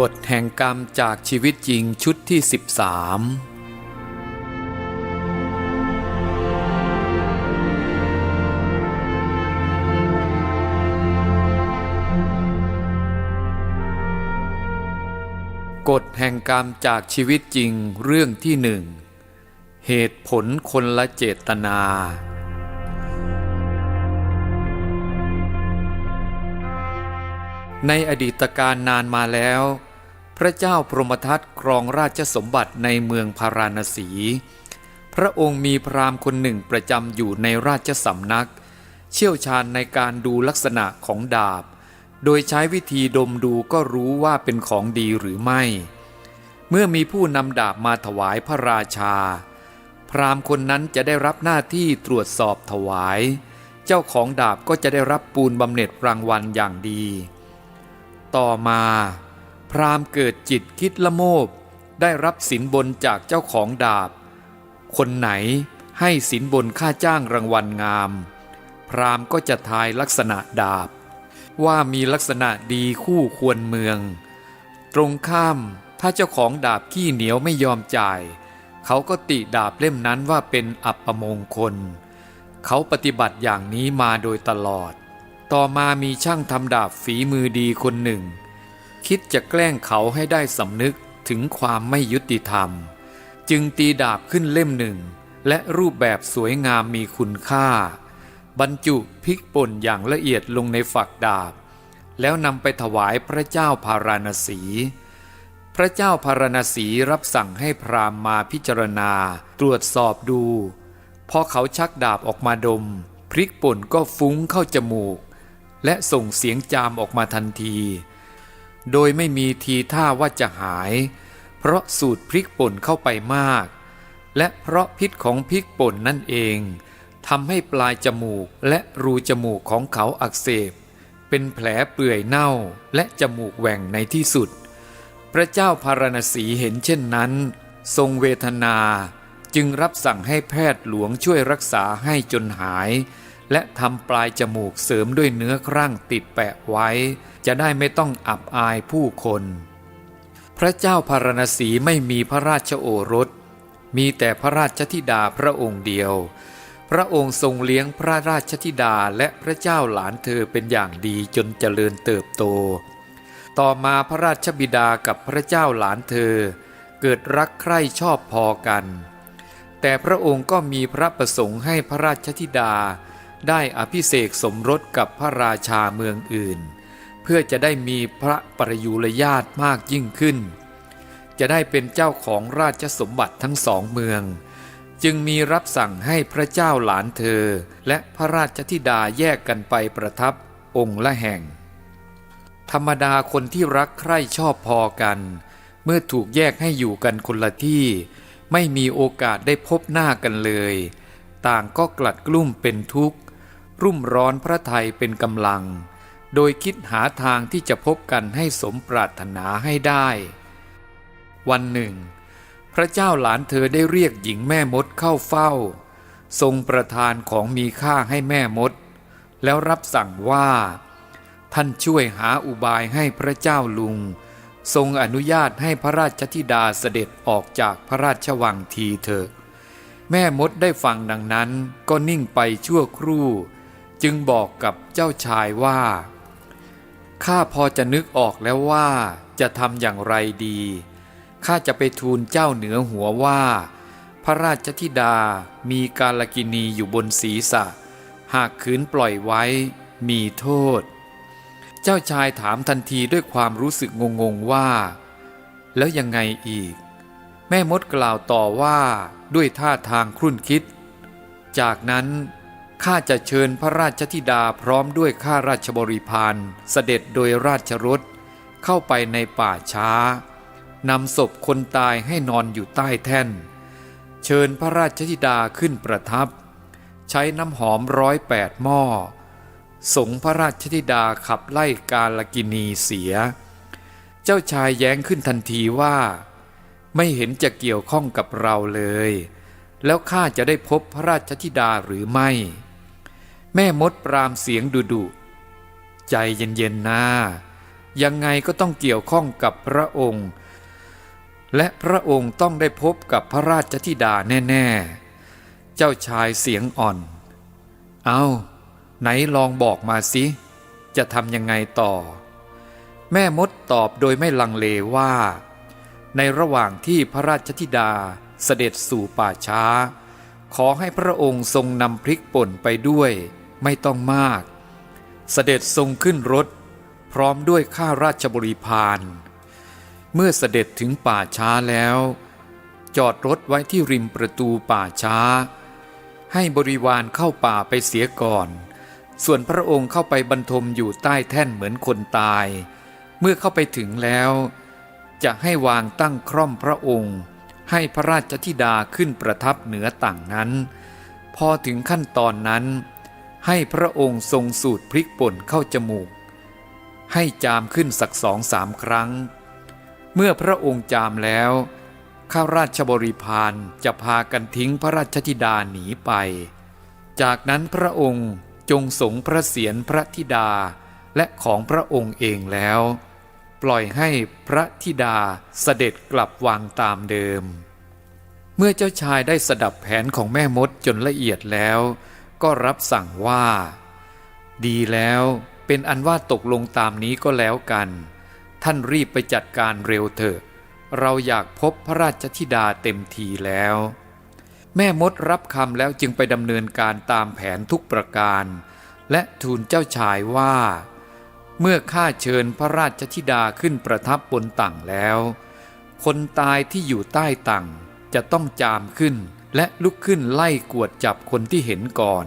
กฎแห่งกรรมจากชีวิตจริงชุดที่ 13กฎแห่งกรรมจากชีวิตจริงเรื่องที่หนึ่ง เหตุผลคนละเจตนา ในอดีตการนานมาแล้ว พระเจ้าพรหมทัตครองราชสมบัติในเมืองพาราณสี พระองค์มีพราหมณ์คนหนึ่งประจำอยู่ในราชสำนัก เชี่ยวชาญในการดูลักษณะของดาบ โดยใช้วิธีดมดูก็รู้ว่าเป็นของดีหรือไม่ เมื่อมีผู้นำดาบมาถวายพระราชา พราหมณ์คนนั้นจะได้รับหน้าที่ตรวจสอบถวาย เจ้าของดาบก็จะได้รับปูนบำเหน็จรางวัลอย่างดี ต่อมา พราหมณ์เกิดจิตคิดละโมบ ได้รับสินบนจากเจ้าของดาบ คนไหนให้สินบนค่าจ้างรางวัลงาม พราหมณ์ก็จะทายลักษณะดาบ ว่ามีลักษณะดีคู่ควรเมือง ตรงข้ามถ้าเจ้าของดาบขี้เหนียวไม่ยอมจ่าย เขาก็ติดาบเล่มนั้นว่าเป็นอัปมงคล เขาปฏิบัติอย่างนี้มาโดยตลอด ต่อมามีช่างทำดาบฝีมือดีคนหนึ่ง คิดจะแกล้งเขาให้ได้สำนึกถึงความไม่ยุติธรรม จึงตีดาบขึ้นเล่มหนึ่ง และรูปแบบสวยงามมีคุณค่า บรรจุพริกป่นอย่างละเอียดลงในฝักดาบ แล้วนำไปถวายพระเจ้าพาราณสี พระเจ้าพาราณสีรับสั่งให้พราหมณ์มาพิจารณาตรวจสอบดู พอเขาชักดาบออกมาดม พริกป่นก็ฟุ้งเข้าจมูก และส่งเสียงจามออกมาทันที โดยไม่มีทีท่าว่าจะหาย เพราะสูตรพริกป่นเข้าไปมาก และเพราะพิษของพริกป่นนั่นเองทำให้ปลายจมูกและรูจมูกของเขาอักเสบ เป็นแผลเปื่อยเน่าและจมูกแหว่งในที่สุด พระเจ้าพาราณสีเห็นเช่นนั้น ทรงเวทนาจึงรับสั่งให้แพทย์หลวงช่วยรักษาให้จนหาย และทำปลายจมูกเสริมด้วยเนื้อครั่งติดแปะไว้ จะได้ไม่ต้องอับอายผู้คน พระเจ้าพาราณสีไม่มีพระราชโอรส มีแต่พระราชธิดาพระองค์เดียว พระองค์ทรงเลี้ยงพระราชธิดาและพระเจ้าหลานเธอเป็นอย่างดีจนเจริญเติบโต ต่อมาพระราชบิดากับพระเจ้าหลานเธอ เกิดรักใคร่ชอบพอกัน แต่พระองค์ก็มีพระประสงค์ให้พระราชธิดา ได้อภิเษกสมรสกับพระราชาเมืองอื่น เพื่อจะได้มีพระประยุรญาตมากยิ่งขึ้น จะได้เป็นเจ้าของราชสมบัติทั้งสองเมือง จึงมีรับสั่งให้พระเจ้าหลานเธอ และพระราชธิดาแยกกันไปประทับองค์ละแห่ง ธรรมดาคนที่รักใคร่ชอบพอกัน เมื่อถูกแยกให้อยู่กันคนละที่ไม่มีโอกาสได้พบหน้ากันเลย ต่างก็กลัดกลุ้มเป็นทุกข์ รุ่มร้อนพระไทยเป็นกำลัง โดยคิดหาทางที่จะพบกันให้สมปรารถนาให้ได้ วันหนึ่ง พระเจ้าหลานเธอได้เรียกหญิงแม่มดเข้าเฝ้า ทรงประทานของมีค่าให้แม่มด แล้วรับสั่งว่า ท่านช่วยหาอุบายให้พระเจ้าลุง ทรงอนุญาตให้พระราชธิดาเสด็จออกจากพระราชวังทีเถอะแม่มดได้ฟังดังนั้นก็นิ่งไปชั่วครู่ จึงบอกกับเจ้าชายว่า ข้าพอจะนึกออกแล้วว่าจะทำอย่างไรดี ข้าจะไปทูลเจ้าเหนือหัวว่า พระราชธิดามีกาลกินีอยู่บนศีรษะ หากขืนปล่อยไว้มีโทษ เจ้าชายถามทันทีด้วยความรู้สึกงงๆว่า แล้วยังไงอีก แม่มดกล่าวต่อว่าด้วยท่าทางครุ่นคิด จากนั้น ข้าจะเชิญพระราชธิดาพร้อมด้วยข้าราชบริพารเสด็จโดยราชรถเข้าไปในป่าช้านำศพคนตายให้นอนอยู่ใต้แท่น เชิญพระราชธิดาขึ้นประทับ ใช้น้ำหอมร้อยแปดหม้อ สงพระราชธิดาขับไล่กาลกินีเสีย เจ้าชายแย้งขึ้นทันทีว่า ไม่เห็นจะเกี่ยวข้องกับเราเลย แล้วข้าจะได้พบพระราชธิดาหรือไม่ แม่มดปรามเสียงดุดุใจเย็นๆนะยังไงก็ต้องเกี่ยวข้องกับพระองค์ และพระองค์ต้องได้พบกับพระราชธิดาแน่ ๆ เจ้าชายเสียงอ่อน เอาไหนลองบอกมาสิ จะทำยังไงต่อ แม่มดตอบโดยไม่ลังเลว่า ในระหว่างที่พระราชธิดา เสด็จสู่ป่าช้า ขอให้พระองค์ทรงนำพริกป่นไปด้วย ไม่ต้องมาก เสด็จทรงขึ้นรถ พร้อมด้วยข้าราชบริพารเมื่อเสด็จถึงป่าช้าแล้ว จอดรถไว้ที่ริมประตูป่าช้า ให้บริวารเข้าป่าไปเสียก่อน ส่วนพระองค์เข้าไปบรรทมอยู่ใต้แท่นเหมือนคนตาย เมื่อเข้าไปถึงแล้ว จะให้วางตั้งคร่อมพระองค์ ให้พระราชธิดาขึ้นประทับเหนือต่างนั้น พอถึงขั้นตอนนั้น ให้พระองค์ทรงสูดพริกป่นเข้าจมูก ให้จามขึ้นสักสองสามครั้ง เมื่อพระองค์จามแล้วข้าราชบริพารจะพากันทิ้งพระราชธิดาหนีไป จากนั้นพระองค์จงสงพระเศียรพระธิดาและของพระองค์เองแล้ว ปล่อยให้พระธิดาเสด็จกลับวังตามเดิม เมื่อเจ้าชายได้สดับแผนของแม่มดจนละเอียดแล้ว ก็รับสั่งว่า ดีแล้วเป็นอันว่าตกลงตามนี้ก็แล้วกัน ท่านรีบไปจัดการเร็วเถอะ เราอยากพบพระราชธิดาเต็มทีแล้ว แม่มดรับคำแล้วจึงไปดำเนินการตามแผนทุกประการ และทูลเจ้าชายว่า เมื่อข้าเชิญพระราชธิดาขึ้นประทับบนตั่งแล้ว คนตายที่อยู่ใต้ตั่งจะต้องจามขึ้นและลุกขึ้นไล่กวดจับคนที่เห็นก่อน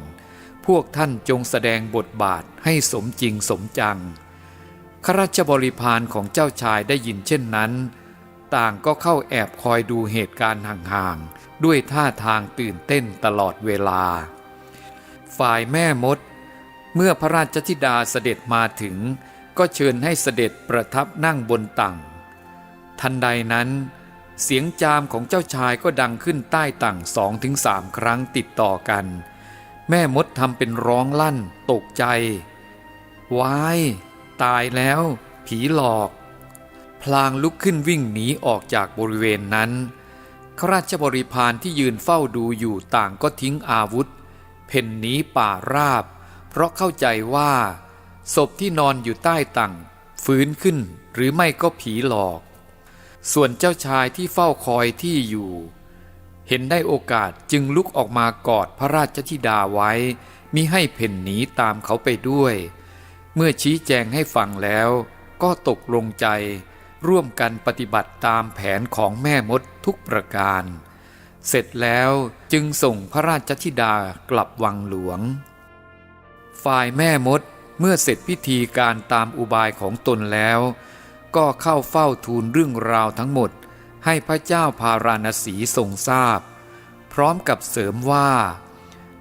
พวกท่านจงแสดงบทบาทให้สมจริงสมจังข้าราชบริพารของเจ้าชายได้ยินเช่นนั้น ต่างก็เข้าแอบคอยดูเหตุการณ์ห่างๆ ด้วยท่าทางตื่นเต้นตลอดเวลา ฝ่ายแม่มด เมื่อพระราชธิดาเสด็จมาถึง ก็เชิญให้เสด็จประทับนั่งบนตังทันใดนั้น เสียงจามของเจ้าชายก็ดังขึ้นใต้ตังสองถึงสามครั้งติดต่อกัน แม่มดทำเป็นร้องลั่น ตกใจวายตายแล้ว ผีหลอก พลางลุกขึ้นวิ่งหนีออกจากบริเวณนั้นข้าราชบริพารที่ยืนเฝ้าดูอยู่ต่างก็ทิ้งอาวุธ เพ่นหนีป่าราบ ราะเข้าใจว่า ศพที่นอนอยู่ใต้ตังฟื้นขึ้นหรือไม่ก็ผีหลอก ส่วนเจ้าชายที่เฝ้าคอยที่อยู่ เห็นได้โอกาสจึงลุกออกมากอดพระราชธิดาไว้มิให้เพ่นหนีตามเขาไปด้วย เมื่อชี้แจงให้ฟังแล้วก็ตกลงใจร่วมกันปฏิบัติตามแผนของแม่มดทุกประการ เสร็จแล้วจึงส่งพระราชธิดากลับวังหลวง ฝ่ายแม่มดเมื่อเสร็จพิธีการตามอุบายของตนแล้ว ก็เข้าเฝ้าทูลเรื่องราวทั้งหมด ให้พระเจ้าพาราณสีทรงทราบ พร้อมกับเสริมว่า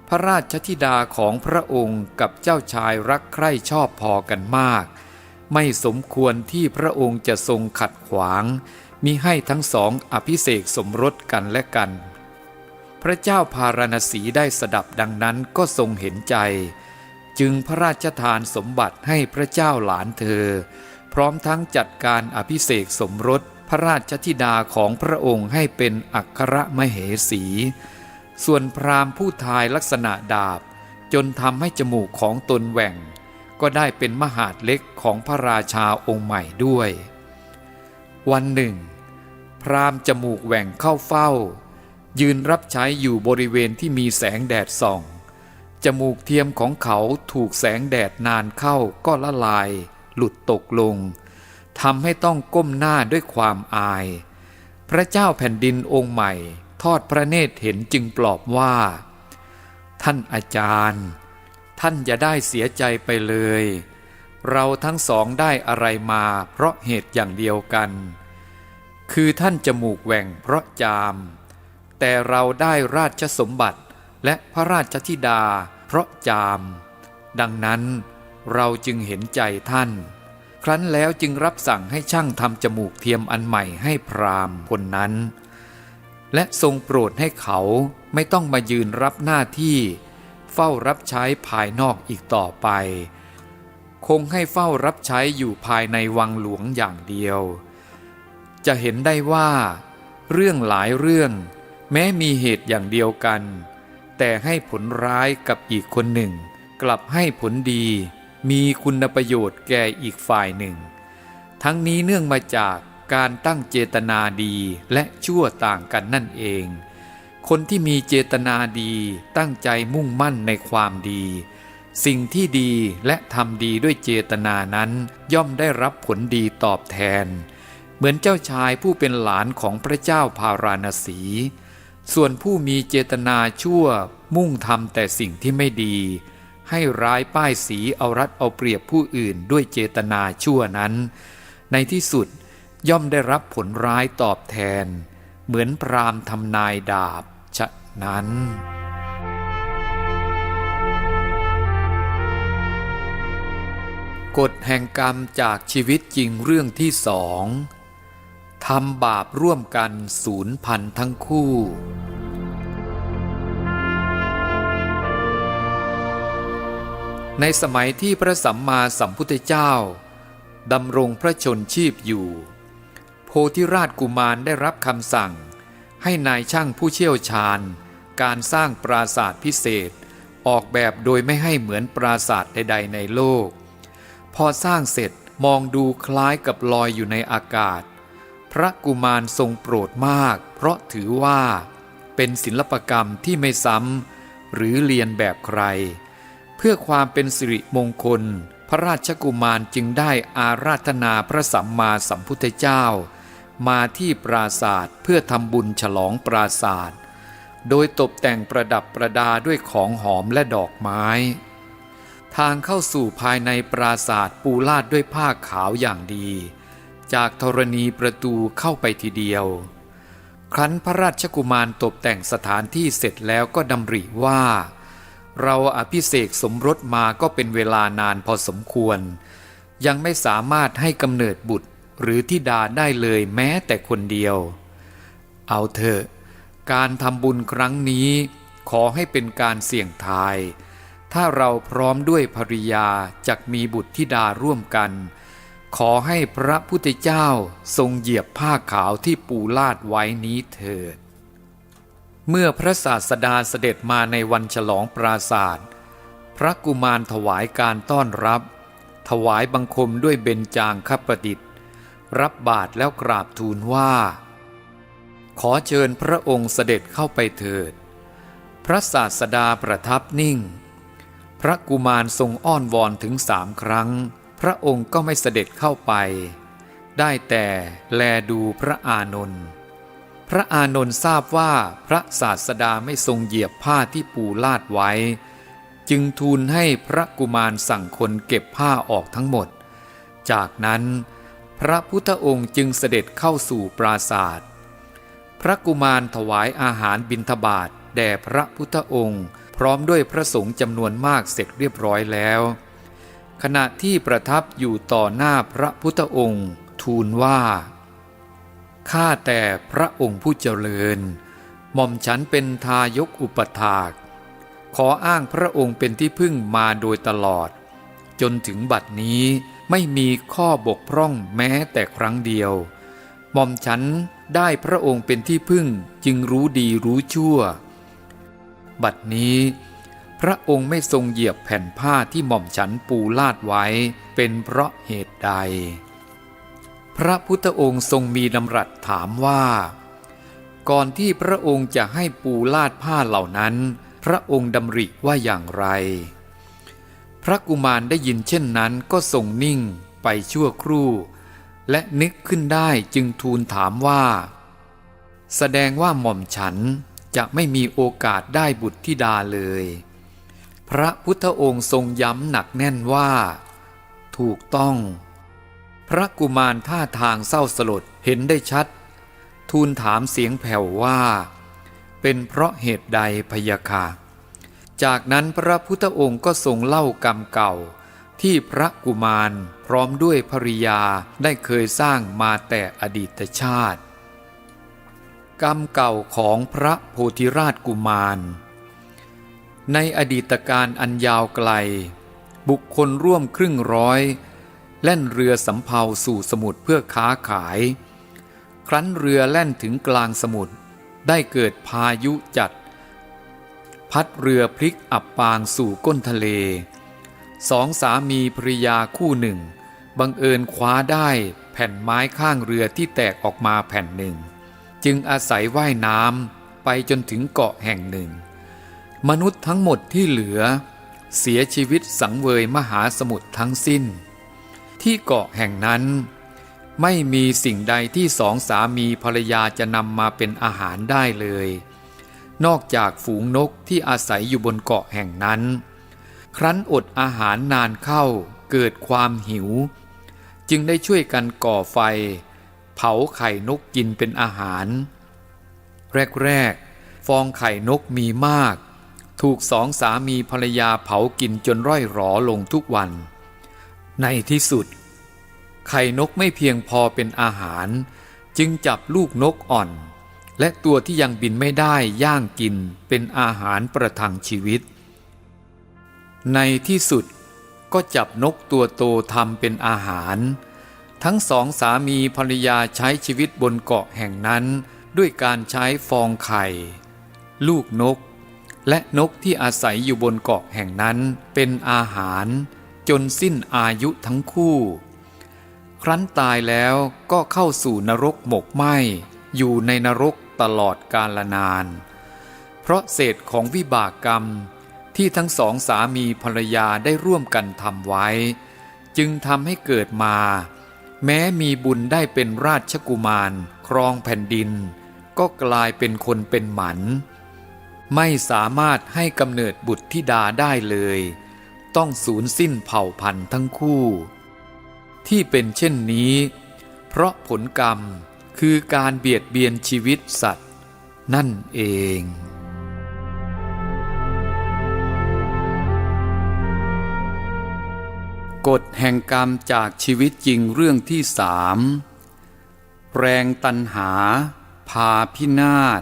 พระราชธิดาของพระองค์กับเจ้าชายรักใคร่ชอบพอกันมาก ไม่สมควรที่พระองค์จะทรงขัดขวางมิให้ทั้งสองอภิเษกสมรสกันและกัน พระเจ้าพาราณสีได้สดับดังนั้นก็ทรงเห็นใจ จึงพระราชทานสมบัติให้พระเจ้าหลานเธอ พร้อมทั้งจัดการอภิเษกสมรสพระราชธิดาของพระองค์ให้เป็นอัครมเหสี ส่วนพราหมณ์ผู้ทายลักษณะดาบ จนทำให้จมูกของตนแหว่ง ก็ได้เป็นมหาดเล็กของพระราชาองค์ใหม่ด้วย วันหนึ่ง พราหมณ์จมูกแหว่งเข้าเฝ้า ยืนรับใช้อยู่บริเวณที่มีแสงแดดส่อง จมูกเทียมของเขาถูกแสงแดดนานเข้าก็ละลาย หลุดตกลงทำให้ต้องก้มหน้าด้วยความอาย พระเจ้าแผ่นดินองค์ใหม่ ทอดพระเนตรเห็นจึงปลอบว่า ท่านอาจารย์ ท่านอย่าได้เสียใจไปเลย เราทั้งสองได้อะไรมาเพราะเหตุอย่างเดียวกัน คือท่านจมูกแหว่งเพราะจาม แต่เราได้ราชสมบัติและพระราชธิดา เพราะจาม ดังนั้นเราจึงเห็นใจท่าน ครั้นแล้วจึงรับสั่งให้ช่างทำจมูกเทียมอันใหม่ให้พราหมณ์คนนั้น และทรงโปรดให้เขาไม่ต้องมายืนรับหน้าที่ เฝ้ารับใช้ภายนอกอีกต่อไป คงให้เฝ้ารับใช้อยู่ภายในวังหลวงอย่างเดียว จะเห็นได้ว่า เรื่องหลายเรื่อง แม้มีเหตุอย่างเดียวกัน แต่ให้ผลร้ายกับอีกคนหนึ่ง กลับให้ผลดี มีคุณประโยชน์แก่อีกฝ่ายหนึ่ง ทั้งนี้เนื่องมาจากการตั้งเจตนาดีและชั่วต่างกันนั่นเอง คนที่มีเจตนาดีตั้งใจมุ่งมั่นในความดี สิ่งที่ดีและทำดีด้วยเจตนานั้น ย่อมได้รับผลดีตอบแทน เหมือนเจ้าชายผู้เป็นหลานของพระเจ้าพาราณสี ส่วนผู้มีเจตนาชั่วมุ่งทำแต่สิ่งที่ไม่ดี ให้ร้ายป้ายสีเอารัดเอาเปรียบผู้อื่นด้วยเจตนาชั่วนั้น ในที่สุดย่อมได้รับผลร้ายตอบแทน เหมือนพรามทำนายดาบฉะนั้นกฎแห่งกรรมจากชีวิตจริงเรื่องที่สอง ทำบาปร่วมกันศูนย์พันทั้งคู่ ในสมัยที่พระสัมมาสัมพุทธเจ้าดำรงพระชนชีพอยู่ โพธิราชกุมารได้รับคำสั่ง ให้นายช่างผู้เชี่ยวชาญ การสร้างปราสาทพิเศษ ออกแบบโดยไม่ให้เหมือนปราสาทใด ๆ ในโลก พอสร้างเสร็จมองดูคล้ายกับลอยอยู่ในอากาศ พระกุมารทรงโปรดมาก เพราะถือว่าเป็นศิลปกรรมที่ไม่ซ้ำหรือเรียนแบบใคร เพื่อความเป็นสิริมงคล พระราชกุมารจึงได้อาราธนาพระสัมมาสัมพุทธเจ้า มาที่ปราศาสตร์เพื่อทำบุญฉลองปราศาสตร์โดยตกแต่งประดับประดาด้วยของหอมและดอกไม้ ทางเข้าสู่ภายในปราศาสตร์ปูลาดด้วยผ้าขาวอย่างดี จากธรณีประตูเข้าไปทีเดียว ครั้นพระราชกุมารตกแต่งสถานที่เสร็จแล้วก็ดำริว่า เราอภิเษกสมรสมาก็เป็นเวลานานพอสมควร ยังไม่สามารถให้กำเนิดบุตรหรือทิดาได้เลยแม้แต่คนเดียว เอาเถอะ การทำบุญครั้งนี้ขอให้เป็นการเสี่ยงทาย ถ้าเราพร้อมด้วยภริยาจักมีบุตรธิดาร่วมกัน ขอให้พระพุทธเจ้าทรงเหยียบผ้าขาวที่ปูลาดไว้นี้เถิด เมื่อพระศาสดาเสด็จมาในวันฉลองปราศาสตร์พระกุมารถวายการต้อนรับ ถวายบังคมด้วยเบญจางคประดิษฐ์ รับบาทแล้วกราบทูลว่า ขอเชิญพระองค์เสด็จเข้าไปเถิด พระศาสดาประทับนิ่ง พระกุมารทรงอ้อนวอนถึงสามครั้ง พระองค์ก็ไม่เสด็จเข้าไป ได้แต่แลดูพระอานนท์พระอานนท์ทราบว่าพระศาสดาไม่ทรงเหยียบผ้าที่ปูลาดไว้ จึงทูลให้พระกุมารสั่งคนเก็บผ้าออกทั้งหมด จากนั้น พระพุทธองค์จึงเสด็จเข้าสู่ปราศาสตร์พระกุมารถวายอาหารบิณฑบาตแด่พระพุทธองค์ พร้อมด้วยพระสงฆ์จำนวนมากเสร็จเรียบร้อยแล้ว ขณะที่ประทับอยู่ต่อหน้าพระพุทธองค์ ทูลว่า ข้าแต่พระองค์ผู้เจริญ หม่อมฉันเป็นทายกอุปถาก ขออ้างพระองค์เป็นที่พึ่งมาโดยตลอด จนถึงบัดนี้ไม่มีข้อบกพร่องแม้แต่ครั้งเดียว หม่อมฉันได้พระองค์เป็นที่พึ่งจึงรู้ดีรู้ชั่ว บัดนี้ พระองค์ไม่ทรงเหยียบแผ่นผ้าที่หม่อมฉันปูลาดไว้ เป็นเพราะเหตุใด พระพุทธองค์ทรงมีดำรัสถามว่า ก่อนที่พระองค์จะให้ปูลาดผ้าเหล่านั้น พระองค์ดำริว่าอย่างไร พระกุมารได้ยินเช่นนั้นก็ทรงนิ่งไปชั่วครู่ และนึกขึ้นได้จึงทูลถามว่า แสดงว่าหม่อมฉันจะไม่มีโอกาสได้บุตรธิดาเลย พระพุทธองค์ทรงย้ำหนักแน่นว่า ถูกต้อง พระกุมารท่าทางเศร้าสลดเห็นได้ชัด ทูลถามเสียงแผ่วว่า เป็นเพราะเหตุใดพยาค่ะจากนั้นพระพุทธองค์ก็ทรงเล่ากรรมเก่า ที่พระกุมารพร้อมด้วยภริยาได้เคยสร้างมาแต่อดีตชาติ กรรมเก่าของพระโพธิราชกุมาร ในอดีตการอันยาวไกล บุคคลร่วมครึ่งร้อย แล่นเรือสำเภาสู่สมุทรเพื่อค้าขาย ครั้นเรือแล่นถึงกลางสมุทรได้เกิดพายุจัด พัดเรือพลิกอับปางสู่ก้นทะเล สองสามีภริยาคู่หนึ่ง บังเอิญคว้าได้แผ่นไม้ข้างเรือที่แตกออกมาแผ่นหนึ่ง จึงอาศัยว่ายน้ำไปจนถึงเกาะแห่งหนึ่ง มนุษย์ทั้งหมดที่เหลือ เสียชีวิตสังเวยมหาสมุทรทั้งสิ้น ที่เกาะแห่งนั้น ไม่มีสิ่งใดที่สองสามีภรรยาจะนำมาเป็นอาหารได้เลย นอกจากฝูงนกที่อาศัยอยู่บนเกาะแห่งนั้น ครั้นอดอาหารนานเข้าเกิดความหิว จึงได้ช่วยกันก่อไฟ เผาไข่นกกินเป็นอาหาร แรกๆ ฟองไข่นกมีมาก ถูกสองสามีภรรยาเผากินจนร่อยหรอลงทุกวัน ในที่สุด ไข่นกไม่เพียงพอเป็นอาหาร จึงจับลูกนกอ่อน และตัวที่ยังบินไม่ได้ย่างกินเป็นอาหารประทังชีวิต ในที่สุดก็จับนกตัวโตทำเป็นอาหาร ทั้งสองสามีภรรยาใช้ชีวิตบนเกาะแห่งนั้น ด้วยการใช้ฟองไข่ ลูกนก และนกที่อาศัยอยู่บนเกาะแห่งนั้นเป็นอาหาร จนสิ้นอายุทั้งคู่ ครั้นตายแล้วก็เข้าสู่นรกหมกไหมอยู่ในนรกตลอดกาลนาน เพราะเศษของวิบากกรรมที่ทั้งสองสามีภรรยาได้ร่วมกันทำไว้ จึงทำให้เกิดมา แม้มีบุญได้เป็นราชกุมาร ครองแผ่นดิน ก็กลายเป็นคนเป็นหมัน ไม่สามารถให้กำเนิดบุตรธิดาได้เลย ต้องสูญสิ้นเผ่าพันธุ์ทั้งคู่ ที่เป็นเช่นนี้ เพราะผลกรรมคือการเบียดเบียนชีวิตสัตว์ นั่นเองกฎแห่งกรรมจากชีวิตจริงเรื่องที่สามแรงตันหา พาพินาศ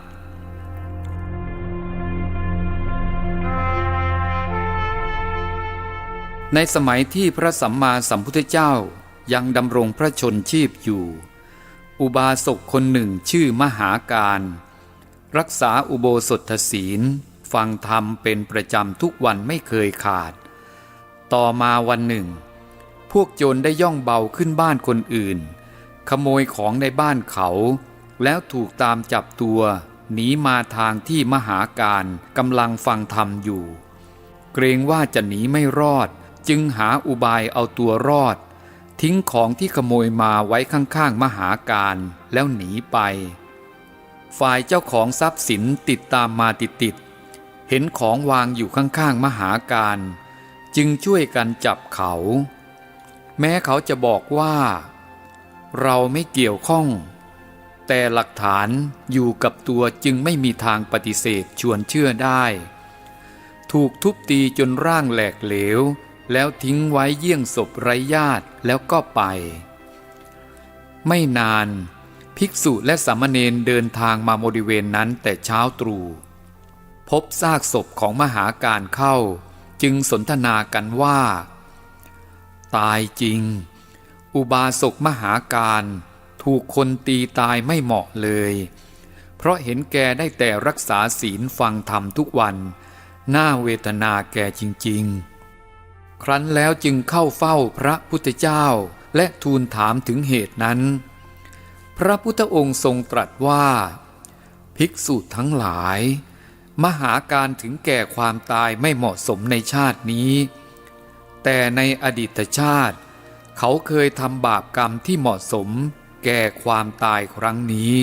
ในสมัยที่พระสัมมาสัมพุทธเจ้ายังดำรงพระชนชีพอยู่ อุบาสกคนหนึ่งชื่อมหาการ รักษาอุโบสถศีล ฟังธรรมเป็นประจำทุกวันไม่เคยขาด ต่อมาวันหนึ่ง พวกโจรได้ย่องเบาขึ้นบ้านคนอื่น ขโมยของในบ้านเขา แล้วถูกตามจับตัวหนีมาทางที่มหาการกำลังฟังธรรมอยู่ เกรงว่าจะหนีไม่รอด จึงหาอุบายเอาตัวรอด ทิ้งของที่ขโมยมาไว้ข้างๆมหาการแล้วหนีไป ฝ่ายเจ้าของทรัพย์สินติดตามมาติดๆเห็นของวางอยู่ข้างๆมหาการ จึงช่วยกันจับเขา แม้เขาจะบอกว่า เราไม่เกี่ยวข้อง แต่หลักฐานอยู่กับตัวจึงไม่มีทางปฏิเสธชวนเชื่อได้ ถูกทุบตีจนร่างแหลกเหลว แล้วทิ้งไว้เยี่ยงศพไร้ญาติแล้วก็ไป ไม่นานภิกษุและสามเณรเดินทางมาบริเวณนั้นแต่เช้าตรู่พบซากศพของมหาการเข้า จึงสนทนากันว่า ตายจริง อุบาสกมหาการถูกคนตีตายไม่เหมาะเลย เพราะเห็นแกได้แต่รักษาศีลฟังธรรมทุกวัน น่าเวทนาแกจริง ๆ ครั้นแล้วจึงเข้าเฝ้าพระพุทธเจ้า และทูลถามถึงเหตุนั้น พระพุทธองค์ทรงตรัสว่า ภิกษุทั้งหลาย มหาการถึงแก่ความตายไม่เหมาะสมในชาตินี้ แต่ในอดีตชาติ เขาเคยทำบาปกรรมที่เหมาะสมแก่ความตายครั้งนี้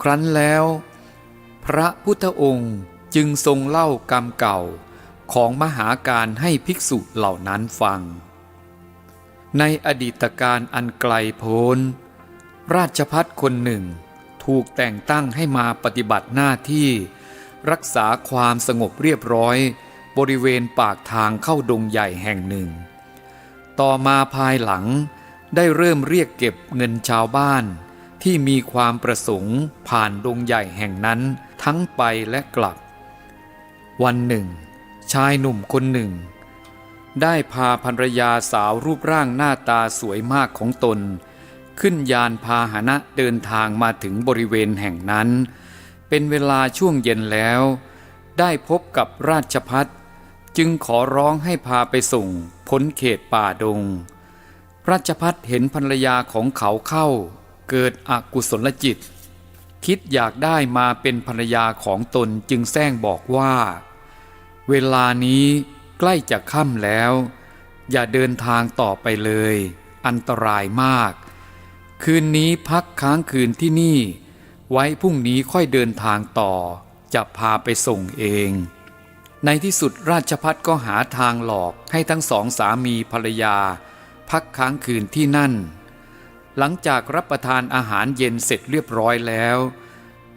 ครั้นแล้ว พระพุทธองค์จึงทรงเล่ากรรมเก่า ของมหาการให้ภิกษุเหล่านั้นฟัง ในอดีตการอันไกลโพ้น ราชพัฒคนหนึ่ง ถูกแต่งตั้งให้มาปฏิบัติหน้าที่ รักษาความสงบเรียบร้อย บริเวณปากทางเข้าดงใหญ่แห่งหนึ่ง ต่อมาภายหลังได้เริ่มเรียกเก็บเงินชาวบ้าน ที่มีความประสงค์ผ่านดงใหญ่แห่งนั้นทั้งไปและกลับ วันหนึ่ง ชายหนุ่มคนหนึ่ง ได้พาภรรยาสาวรูปร่างหน้าตาสวยมากของตน ขึ้นยานพาหนะเดินทางมาถึงบริเวณแห่งนั้น เป็นเวลาช่วงเย็นแล้ว ได้พบกับราชพัฒจึงขอร้องให้พาไปส่งพ้นเขตป่าดง ราชพัฒเห็นภรรยาของเขาเข้า เกิดอกุศลจิต คิดอยากได้มาเป็นภรรยาของตนจึงแซงบอกว่า เวลานี้ใกล้จะค่ำแล้ว อย่าเดินทางต่อไปเลย อันตรายมาก คืนนี้พักค้างคืนที่นี่ ไว้พรุ่งนี้ค่อยเดินทางต่อ จะพาไปส่งเอง ในที่สุดราชพัฒก็หาทางหลอกให้ทั้งสองสามีภรรยา พักค้างคืนที่นั่น หลังจากรับประทานอาหารเย็นเสร็จเรียบร้อยแล้ว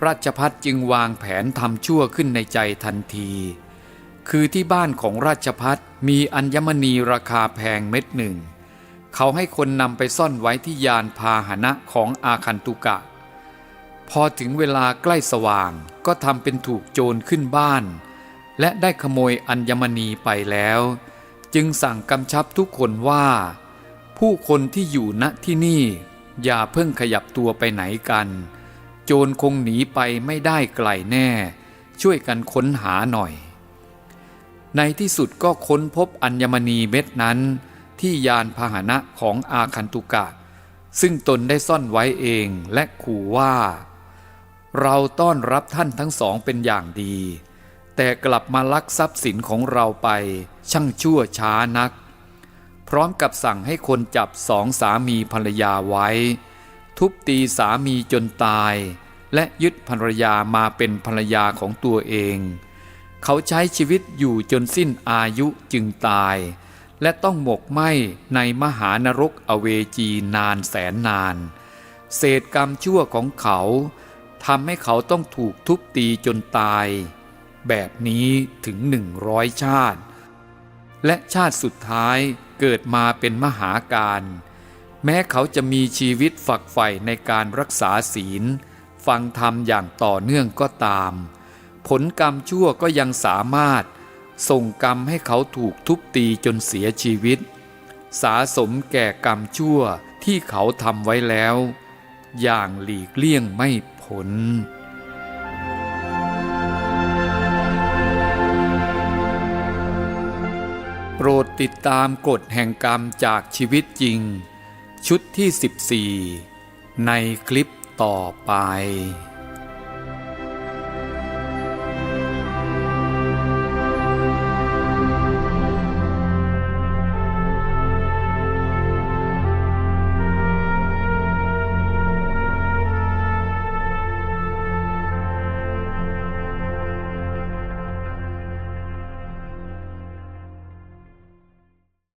ราชพัฒจึงวางแผนทำชั่วขึ้นในใจทันที คือที่บ้านของราชพัฒมีอัญมณีราคาแพงเม็ดหนึ่ง เขาให้คนนำไปซ่อนไว้ที่ยานพาหนะของอาคันตุกะ พอถึงเวลาใกล้สว่างก็ทำเป็นถูกโจรขึ้นบ้าน และได้ขโมยอัญมณีไปแล้ว จึงสั่งกำชับทุกคนว่า ผู้คนที่อยู่ณที่นี่ อย่าเพิ่งขยับตัวไปไหนกัน โจรคงหนีไปไม่ได้ไกลแน่ ช่วยกันค้นหาหน่อย ในที่สุดก็ค้นพบอัญมณีเม็ดนั้นที่ยานพาหนะของอาคันตุกะ ซึ่งตนได้ซ่อนไว้เองและขู่ว่า เราต้อนรับท่านทั้งสองเป็นอย่างดี แต่กลับมาลักทรัพย์สินของเราไปช่างชั่วช้านัก พร้อมกับสั่งให้คนจับสองสามีภรรยาไว้ ทุบตีสามีจนตาย และยึดภรรยามาเป็นภรรยาของตัวเอง เขาใช้ชีวิตอยู่จนสิ้นอายุจึงตาย และต้องหมกไหมในมหานรกอเวจีนานแสนนาน เศษกรรมชั่วของเขาทำให้เขาต้องถูกทุบตีจนตาย แบบนี้ถึงหนึ่งร้อยชาติ และชาติสุดท้ายเกิดมาเป็นมหาการ แม้เขาจะมีชีวิตฝักใฝ่ในการรักษาศีล ฟังธรรมอย่างต่อเนื่องก็ตาม ผลกรรมชั่วก็ยังสามารถ ส่งกรรมให้เขาถูกทุบตีจนเสียชีวิต สาสมแก่กรรมชั่วที่เขาทำไว้แล้ว อย่างหลีกเลี่ยงไม่พ้นโปรดติดตามกฎแห่งกรรมจากชีวิตจริง ชุดที่ 14 ในคลิปต่อไป